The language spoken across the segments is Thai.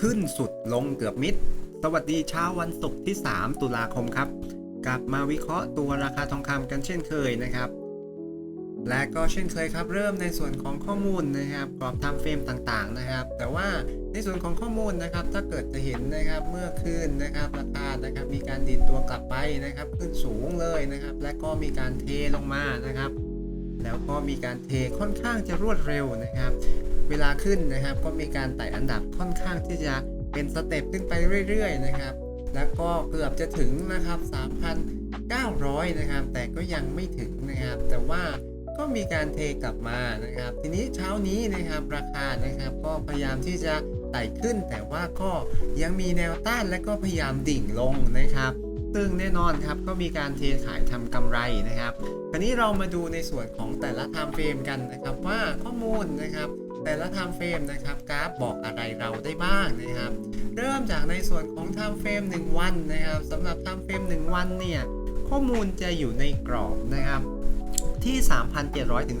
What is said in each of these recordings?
ขึ้นสุดลงเกือบมิด สวัสดีเช้าวันศุกร์ที่ 3 ตุลาคมครับ กลับมาวิเคราะห์ตัวราคาทองคำกันเช่นเคยนะครับ และก็เช่นเคยครับ เริ่มในส่วนของข้อมูลนะครับกรอบทม์เฟรมต่างๆนะครับ แต่ว่าในส่วนของข้อมูลนะครับ ถ้าเกิดจะเห็นนะครับเมื่อคืนนะครับราคานะครับมีการดีดตัวกลับไปนะครับ ขึ้นสูงเลยนะครับ และก็มีการเทลงมานะครับ แล้วก็มีการเทค่อนข้างจะรวดเร็วนะครับ เวลาขึ้นนะครับก็มีการไต่อันดับค่อนข้างที่จะเป็นสเต็ปขึ้นไปเรื่อยๆนะครับ แล้วก็เกือบจะถึงนะครับ 3,900 นะครับ แต่ก็ยังไม่ถึงนะครับ แต่ว่าก็มีการเทกลับมานะครับ ทีนี้เช้านี้นะครับราคานะครับก็พยายามที่จะไต่ขึ้น แต่ว่าก็ยังมีแนวต้านและก็พยายามดิ่งลงนะครับ ซึ่งแน่นอนครับก็มีการเทขายทำกำไรนะครับ คราวนี้เรามาดูในส่วนของแต่ละไทม์เฟรมกันนะครับว่าข้อมูลนะครับแต่ละไทม์เฟรมนะครับกราฟบอกอะไรเราได้บ้างนะครับ เริ่มจากในส่วนของไทม์เฟรม1วันนะครับสำหรับไทม์เฟรม1วันเนี่ยข้อมูลจะอยู่ในกรอบนะครับ ที่ 3,700 ถึง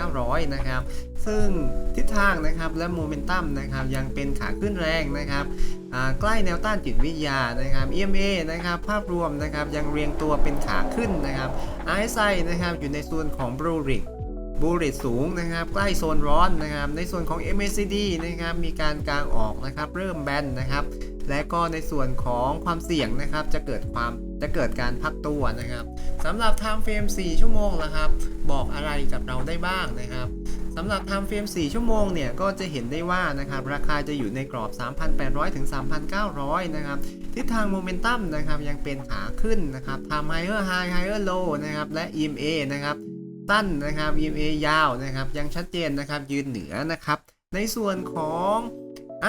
3,900 นะครับ ซึ่งทิศทางนะครับและโมเมนตัมนะครับยังเป็นขาขึ้นแรงนะครับใกล้แนวต้านจิตวิทยานะครับ EMA นะครับภาพรวมนะครับยังเรียงตัวเป็นขาขึ้นนะครับ RSI นะครับอยู่ในส่วนของ Blue r i c บูริตสูงนะครับ ใกล้โซนร้อนนะครับ ในส่วนของ MACD นะครับ มีการกางออกนะครับ เริ่มแบนนะครับ และก็ในส่วนของความเสี่ยงนะครับ จะเกิดความจะเกิดการพักตัวนะครับ สำหรับ time frame 4 ชั่วโมงละครับ บอกอะไรกับเราได้บ้างนะครับสำหรับ time frame 4 ชั่วโมงเนี่ย ก็จะเห็นได้ว่านะครับ ราคาจะอยู่ในกรอบ 3,800 ถึง 3,900 นะครับ ทิศทางโมเมนตัมนะครับ ยังเป็นขาขึ้นนะครับทำ higher high higher low นะครับ และ EMA นะครับตั้นนะครับ EMA ยาวนะครับ ยังชัดเจนนะครับ ยืนเหนือนะครับ ในส่วนของ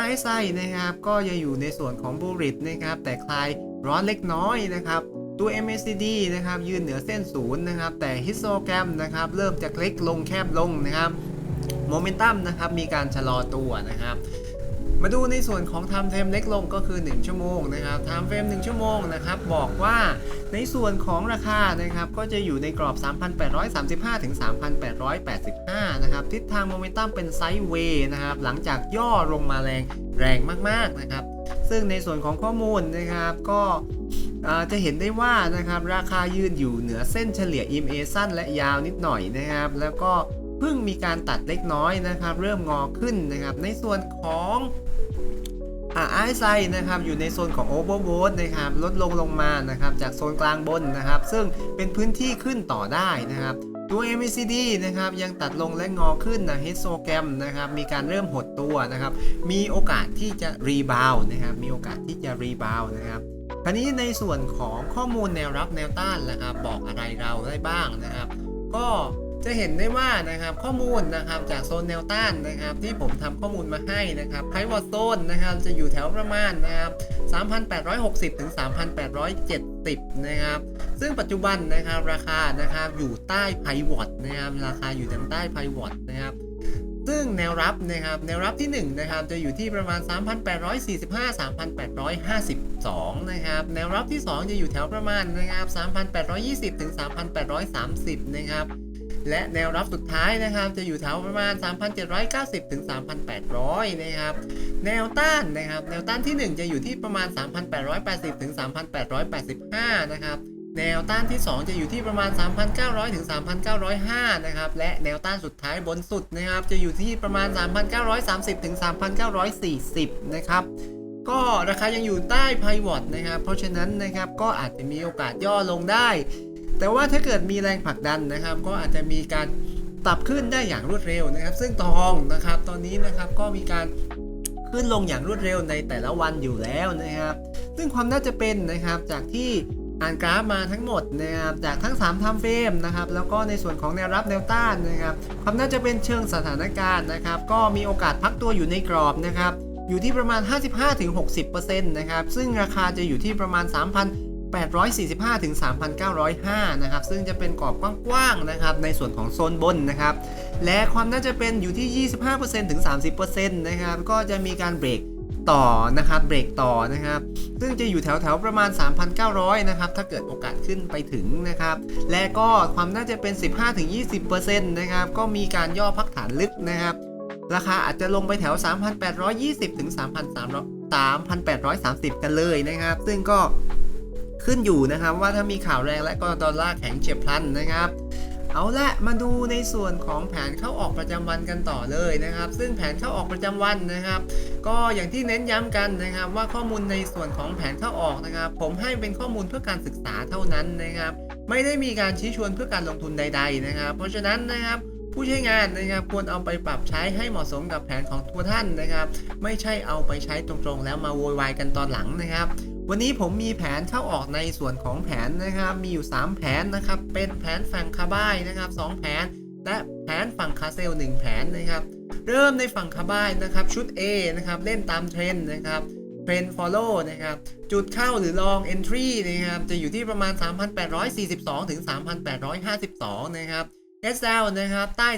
RSI นะครับ ก็จะอยู่ในส่วนของ bullish นะครับ แต่คลายร้อนเล็กน้อยนะครับ ตัว MACD นะครับยืนเหนือเส้นศูนย์นะครับ แต่ histogram นะครับเริ่มจากเล็กลงแคบลงนะครับโมเมนตัมนะครับมีการชะลอตัวนะครับ มาดูในส่วนของ time frame เล็กลงก็คือ 1 ชั่วโมงนะครับ time frame 1ชั่วโมงนะครับบอกว่าในส่วนของราคานะครับก็จะอยู่ในกรอบ 3,835 ถึง 3,885 นะครับ ทิศทางโมเมนตัมเป็นไซด์เวย์นะครับ หลังจากย่อลงมาแรงแรงมากๆนะครับ ซึ่งในส่วนของข้อมูลนะครับก็ จะเห็นได้ว่านะครับราคายืนอยู่เหนือเส้นเฉลี่ย EMA สั้นและยาวนิดหน่อยนะครับ แล้วก็เพิ่งมีการตัดเล็กน้อยนะครับ เริ่มงอขึ้นนะครับ ในส่วนของอ่าไอไซนะครับอยู่ในโซนของ Overbought นะครับลดลงลงมานะครับจากโซนกลางบนนะครับ ซึ่งเป็นพื้นที่ขึ้นต่อได้นะครับตัว MACD นะครับยังตัดลงและงอขึ้นนะ histogram นะครับมีการเริ่มหดตัวนะครับ มีโอกาสที่จะรีบาวนะครับมีโอกาสที่จะรีบาวนะครับ ราวนี้ในส่วนของข้อมูลแนวรับแนวต้านนะครับ บอกอะไรเราได้บ้างนะครับ ก็จะเห็นได้ว่านะครับข้อมูลนะครับจากโซนแนวต้านนะครับ ที่ผมทำข้อมูลมาให้นะครับไพวอตโซนนะครับจะอยู่แถวประมาณนะครับ3,860 ถึง 3,870 นะครับ ซึ่งปัจจุบันนะครับราคานะครับอยู่ใต้ไพวอตนะครับราคาอยู่ทางใต้ไพวอตนะครับ ซึ่งแนวรับนะครับแนวรับที่1นะครับจะอยู่ที่ประมาณ 3,845 3,852 นะครับแนวรับที่ 2 จะอยู่แถวประมาณนะครับ3,820 ถึง 3,830 นะครับและแนวรับสุดท้ายนะครับจะอยู่แถวประมาณ 3,790 ถึง 3,800 นะครับ แนวต้านนะครับแนวต้านที่ 1 จะอยู่ที่ประมาณ 3,880 ถึง 3,885 นะครับ แนวต้านที่ 2 จะอยู่ที่ประมาณ 3,900 ถึง 3,905 นะครับ และแนวต้านสุดท้ายบนสุดนะครับ จะอยู่ที่ประมาณ 3,930 ถึง 3,940 นะครับ ก็ราคายังอยู่ใต้ไพวอตนะครับ เพราะฉะนั้นนะครับก็อาจจะมีโอกาสย่อลงได้ แต่ว่าถ้าเกิดมีแรงผลักดันนะครับ ก็อาจจะมีการปรับขึ้นได้อย่างรวดเร็วนะครับ ซึ่งทองนะครับ ตอนนี้นะครับก็มีการขึ้นลงอย่างรวดเร็วในแต่ละวันอยู่แล้วนะครับ ซึ่งความน่าจะเป็นนะครับจากที่ อ่านกราฟมาทั้งหมดนะครับจากทั้ง3 time frame นะครับแล้วก็ในส่วนของแนวรับแนวต้านนะครับความน่าจะเป็นเชิงสถานการณ์นะครับก็มีโอกาสพักตัวอยู่ในกรอบนะครับอยู่ที่ประมาณ 55-60%นะครับซึ่งราคาจะอยู่ที่ประมาณ 3,845ถึง3,905นะครับซึ่งจะเป็นกรอบกว้างๆนะครับในส่วนของโซนบนนะครับและความน่าจะเป็นอยู่ที่ 25%ถึง30%นะครับก็จะมีการเบรก ต่อนะครับเบรกต่อนะครับซึ่งจะอยู่แถวๆประมาณ 3,900 นะครับ ถ้าเกิดโอกาสขึ้นไปถึงนะครับ และก็ความน่าจะเป็น 15-20%นะครับ ก็มีการย่อพักฐานลึกนะครับ ราคาอาจจะลงไปแถว 3,820 ถึง 3,830 กันเลยนะครับ ซึ่งก็ขึ้นอยู่นะครับว่าถ้ามีข่าวแรงและก็ดอลลาร์แข็งเฉียบพลันนะครับ เอาละมาดูในส่วนของแผนเข้าออกประจำวันกันต่อเลยนะครับ ซึ่งแผนเข้าออกประจำวันนะครับ ก็อย่างที่เน้นย้ำกันนะครับ ว่าข้อมูลในส่วนของแผนเข้าออกนะครับ ผมให้เป็นข้อมูลเพื่อการศึกษาเท่านั้นนะครับ ไม่ได้มีการชี้ชวนเพื่อการลงทุนใด ๆนะครับ เพราะฉะนั้นนะครับผู้ใช้งานนะครับควรเอาไปปรับใช้ให้เหมาะสมกับแผนของตัวท่านนะครับ ไม่ใช่เอาไปใช้ตรงๆ แล้วมาโวยวายกันตอนหลังนะครับ วันนี้ผมมีแผนเข้าออกในส่วนของแผนนะครับ มีอยู่ 3 แผนนะครับ เป็นแผนฝั่งคาบ้ายนะครับ 2 แผน และแผนฝั่งคาเซล 1 แผนนะครับ เริ่มในฝั่งคาบ้ายนะครับ ชุด A นะครับ เล่นตามเทรนนะครับ เทรน follow นะครับ จุดเข้าหรือ long entry นะครับ จะอยู่ที่ประมาณ 3,842 ถึง 3,852 นะครับ SL นะครับใต้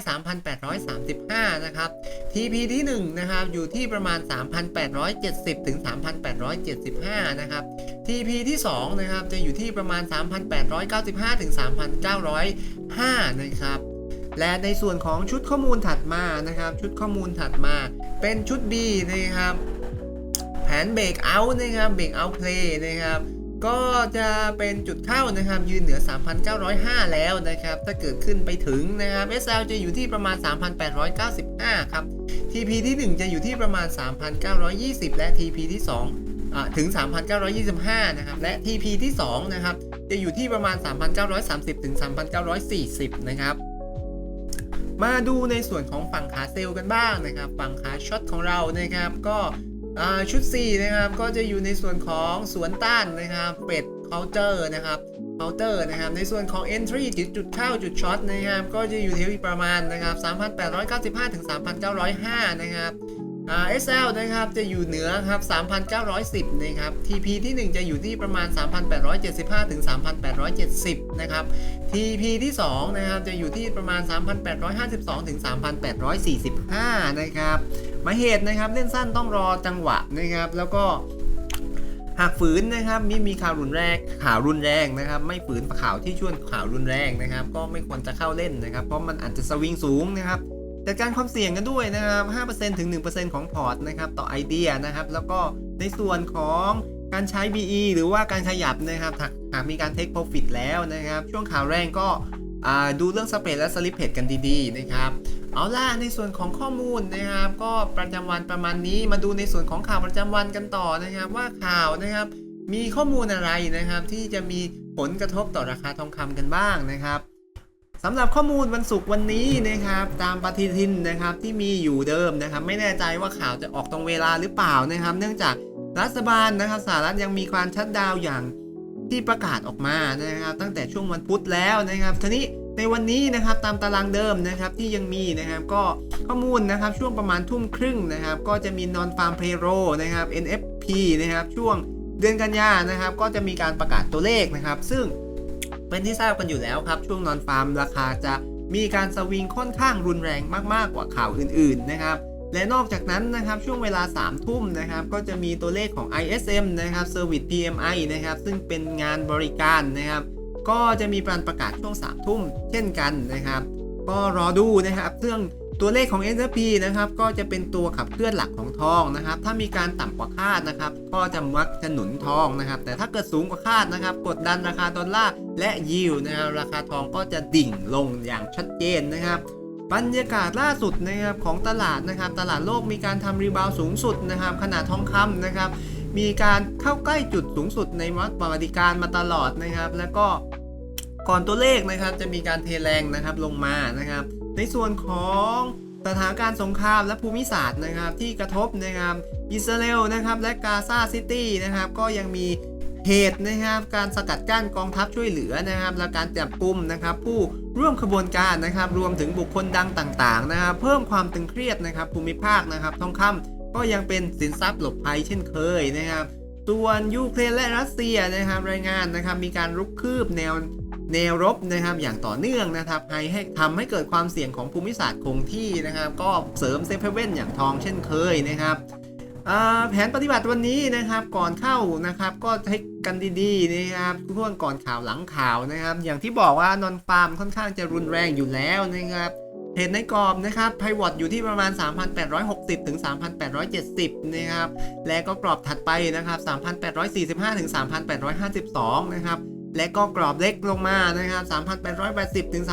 3,835 นะครับ TP ที่1นะครับอยู่ที่ประมาณ 3,870 ถึง 3,875 นะครับ TP ที่2นะครับจะอยู่ที่ประมาณ 3,895 ถึง 3,905 นะครับและในส่วนของชุดข้อมูลถัดมานะครับ ชุดข้อมูลถัดมาเป็นชุด B นะครับ แผนเบรกเอาท์นะครับเบรกเอาท์เพลย์นะครับ ก็จะเป็นจุดเข้านะครับยืนเหนือ 3,905 แล้วนะครับ ถ้าเกิดขึ้นไปถึงนะครับ SL จะอยู่ที่ประมาณ 3,895 ครับ TP ที่ 1 จะอยู่ที่ประมาณ 3,920 และ TP ที่2อ่าถึง 3,925 นะครับ และ TP ที่2นะครับ จะอยู่ที่ประมาณ 3,930 ถึง 3,940 นะครับ มาดูในส่วนของฝั่งขาเซลล์กันบ้างนะครับ ฝั่งขาช็อตของเรานะครับก็ ชุด 4 นะครับ ก็จะอยู่ในส่วนของสวนต้านนะครับเป็ดเคาน์เตอร์นะครับเคาน์เตอร์นะครับ ในส่วนของ entry จุดจุดเข้าจุดช็อตนะครับ ก็จะอยู่ที่ประมาณนะครับ3,895 ถึง 3,905 นะครับ อ่า SL นะครับจะอยู่เหนือครับ 3,910 นะครับ TP ที่ 1 จะอยู่ที่ประมาณ 3,875 ถึง 3,870 นะครับ TP ที่ 2 นะครับจะอยู่ที่ประมาณ 3,852 ถึง 3,845 นะครับมาเหตุนะครับเล่นสั้นต้องรอจังหวะนะครับ แล้วก็หากฝืนนะครับมีมีข่าวรุนแรงข่าวรุนแรงนะครับ ไม่ฝืนข่าวที่ชวนข่าวรุนแรงนะครับ ก็ไม่ควรจะเข้าเล่นนะครับ เพราะมันอาจจะสวิงสูงนะครับ จัดการความเสี่ยงกันด้วยนะครับ 5%ถึง 1%ของพอร์ตนะครับต่อไอเดียนะครับ แล้วก็ในส่วนของการใช้ BE หรือว่าการขยับนะครับหากหากมีการ take profit แล้วนะครับ ช่วงข่าวแรงก็ดูเรื่องสเปรดและสลิปเพจกันดีๆนะครับเอาล่ะในส่วนของข้อมูลนะครับ ก็ประจำวันประมาณนี้มาดูในส่วนของข่าวประจำวันกันต่อนะครับ ว่าข่าวนะครับ มีข้อมูลอะไรนะครับ ที่จะมีผลกระทบต่อราคาทองคำกันบ้างนะครับ สำหรับข้อมูลวันศุกร์วันนี้นะครับ ตามปฏิทินนะครับที่มีอยู่เดิมนะครับ ไม่แน่ใจว่าข่าวจะออกตรงเวลาหรือเปล่านะครับ เนื่องจากรัฐบาลนะครับสหรัฐยังมีการชัดดาวอย่างที่ประกาศออกมานะครับ ตั้งแต่ช่วงวันพุธแล้วนะครับทีนี้ในวันนี้นะครับตามตารางเดิมนะครับที่ยังมีนะครับก็ข้อมูลนะครับช่วงประมาณทุ่มครึ่งนะครับ ก็จะมีนอนฟาร์มเพโรนะครับ NFP นะครับช่วงเดือนกันยานะครับ ก็จะมีการประกาศตัวเลขนะครับ ซึ่ง เป็นที่ทราบกันอยู่แล้วครับ ช่วงนอนฟาร์มราคาจะมีการสวิงค่อนข้างรุนแรงมากๆกว่าข่าวอื่นๆนะครับและนอกจากนั้นนะครับช่วงเวลา 3 ทุ่มนะครับก็จะมีตัวเลขของ ISM นะครับ Service PMI นะครับซึ่งเป็นงานบริการนะครับก็จะมีการประกาศช่วง 3 ทุ่มเช่นกันนะครับ ก็รอดูนะครับ เรื่อง ตัวเลขของ S&P นะครับก็จะเป็นตัวขับเคลื่อนหลักของทองนะครับ ถ้ามีการต่ำกว่าคาดนะครับ ก็จะมักจะหนุนทองนะครับ แต่ถ้าเกิดสูงกว่าคาดนะครับ กดดันราคาดอลลาร์และยิวนะครับราคาทองก็จะดิ่งลงอย่างชัดเจนนะครับบรรยากาศล่าสุดนะครับของตลาดนะครับ ตลาดโลกมีการทำรีบาวสูงสุดนะครับ ขนาดทองคำนะครับ มีการเข้าใกล้จุดสูงสุดในวัดประวัติการมาตลอดนะครับ แล้วก็ก่อนตัวเลขนะครับจะมีการเทแรงนะครับลงมานะครับ ในส่วนของสถานการณ์สงครามและภูมิศาสตร์นะครับที่กระทบนะครับอิสราเอลนะครับและกาซาซิตี้นะครับก็ยังมีเหตุนะครับการสกัดกั้นกองทัพช่วยเหลือนะครับและการจับกลุ่มนะครับผู้ร่วมขบวนการนะครับรวมถึงบุคคลดังต่างๆนะครับเพิ่มความตึงเครียดนะครับภูมิภาคนะครับทองคำก็ยังเป็นสินทรัพย์หลบภัยเช่นเคยนะครับ ส่วนยูเครนและรัสเซียนะครับรายงานนะครับมีการรุกคืบแนว แนวรบนะครับอย่างต่อเนื่องนะครับให้ทำให้เกิดความเสี่ยงของภูมิศาสตร์คงที่นะครับ ก็เสริมเซฟเว่นอย่างทองเช่นเคยนะครับแผนปฏิบัติวันนี้นะครับก่อนเข้านะครับก็ให้กันดีๆนะครับช่วงก่อนข่าวหลังข่าวนะครับ อย่างที่บอกว่านอนฟาร์มค่อนข้างจะรุนแรงอยู่แล้วนะครับเทรดในกรอบนะครับไพวอตอยู่ที่ประมาณ 3,860 ถึง 3,870 นะครับ และก็กรอบถัดไปนะครับ 3,845 ถึง 3,852 นะครับ และก็กรอบเล็กลงมานะครับ 3,880 ถึง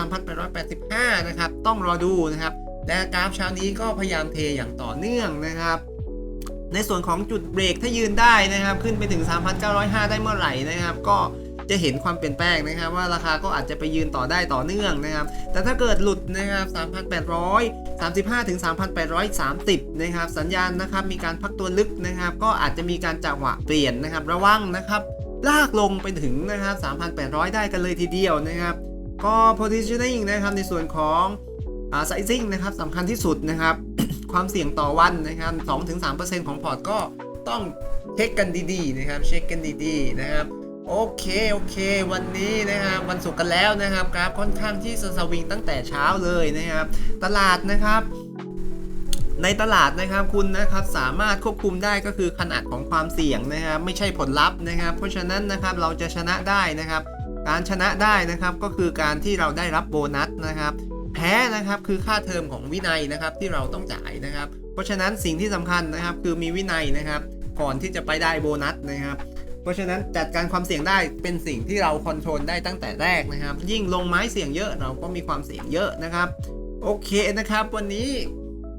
3,885 นะครับ ต้องรอดูนะครับ และกราฟเช้านี้ก็พยายามเทอย่างต่อเนื่องนะครับ ในส่วนของจุดเบรกถ้ายืนได้นะครับ ขึ้นไปถึง 3,905 ได้เมื่อไหร่นะครับ ก็จะเห็นความเปลี่ยนแปลงนะครับ ว่าราคาก็อาจจะไปยืนต่อได้ต่อเนื่องนะครับ แต่ถ้าเกิดหลุดนะครับ 3,835 ถึง 3,830 นะครับ สัญญาณนะครับ มีการพักตัวลึกนะครับ ก็อาจจะมีการจังหวะเปลี่ยนนะครับ ระวังนะครับ ลากลงไปถึงนะครับ 3,800 ได้กันเลยทีเดียวนะครับ ก็ positioning นะครับในส่วนของอ่า sizing นะครับสำคัญที่สุดนะครับ ความเสี่ยงต่อวันนะครับ 2-3%ของพอร์ตก็ต้องเช็คกันดีๆนะครับ เช็คกันดีๆนะครับโอเค โอเค วันนี้นะครับวันศุกร์กันแล้วนะครับกราฟค่อนข้างที่จะสวิงตั้งแต่เช้าเลยนะครับ ตลาดนะครับ ในตลาดนะครับคุณนะครับสามารถควบคุมได้ก็คือขนาดของความเสี่ยงนะครับไม่ใช่ผลลัพธ์นะครับ เพราะฉะนั้นนะครับเราจะชนะได้นะครับ การชนะได้นะครับก็คือการที่เราได้รับโบนัสนะครับ แพ้นะครับคือค่าเทอมของวินัยนะครับที่เราต้องจ่ายนะครับ เพราะฉะนั้นสิ่งที่สำคัญนะครับคือมีวินัยนะครับ ก่อนที่จะไปได้โบนัสนะครับ เพราะฉะนั้นจัดการความเสี่ยงได้เป็นสิ่งที่เราคอนโทรลได้ตั้งแต่แรกนะครับ ยิ่งลงไม้เสี่ยงเยอะเราก็มีความเสี่ยงเยอะนะครับโอเคนะครับ วันนี้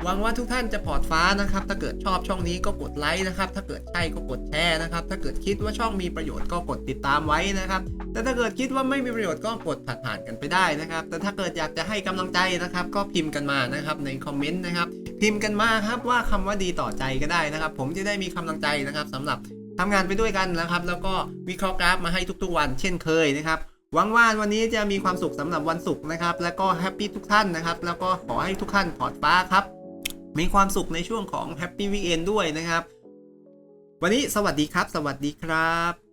หวังว่าทุกท่านจะพอร์ตฟ้านะครับ ถ้าเกิดชอบช่องนี้ก็กดไลค์นะครับ ถ้าเกิดใช่ก็กดแชร์นะครับ ถ้าเกิดคิดว่าช่องมีประโยชน์ก็กดติดตามไว้นะครับ แต่ถ้าเกิดคิดว่าไม่มีประโยชน์ก็กดผ่านๆกันไปได้นะครับ แต่ถ้าเกิดอยากจะให้กำลังใจนะครับ ก็พิมพ์กันมานะครับในคอมเมนต์นะครับ พิมพ์กันมาครับว่าคำว่าดีต่อใจก็ได้นะครับ ผมจะได้มีกำลังใจนะครับสำหรับทำงานไปด้วยกันนะครับ แล้วก็วิเคราะห์กราฟมาให้ทุก ๆ วัน เช่นเคยนะครับหวังว่าวันนี้จะมีความสุขสำหรับวันศุกร์นะครับ แล้วก็แฮปปี้ทุกท่านนะครับ แล้วก็ขอให้ทุกท่านพอร์ตฟ้าครับ มีความสุขในช่วงของ Happy Weekend ด้วยนะครับ วันนี้สวัสดีครับ สวัสดีครับ